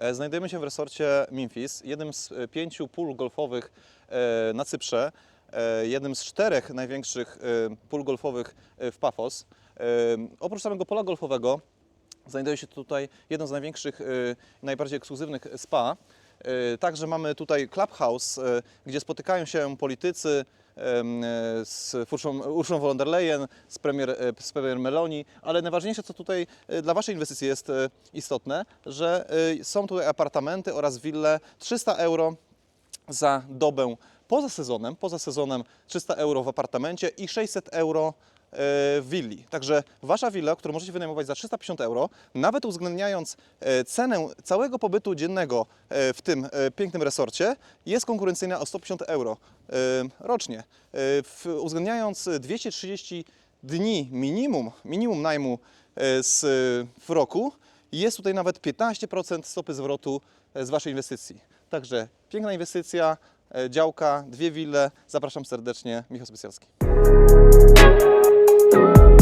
E, Znajdujemy się w resorcie Memphis, jednym z e, pięciu pól golfowych e, na Cyprze, jednym z czterech największych pól golfowych w Pafos. Oprócz samego pola golfowego znajduje się tutaj jedno z największych, najbardziej ekskluzywnych spa. E, Także mamy tutaj clubhouse, e, gdzie spotykają się politycy e, z Urszą, von der Leyen, z premier, e, z premier Meloni, ale najważniejsze, co tutaj e, dla Waszej inwestycji jest istotne, że są tutaj apartamenty oraz wille 300 euro za dobę. Poza sezonem, poza sezonem 300 euro w apartamencie i 600 euro willi. Także wasza willa, którą możecie wynajmować za 350 euro, nawet uwzględniając e, cenę całego pobytu dziennego e, w tym e, pięknym resorcie, jest konkurencyjna o 150 euro e, rocznie. E, Uwzględniając 230 dni minimum, minimum najmu e, w roku, jest tutaj nawet 15% stopy zwrotu e, z Waszej inwestycji. Także piękna inwestycja, e, działka, dwie wille. Zapraszam serdecznie, Michał Specjalski. Thank you.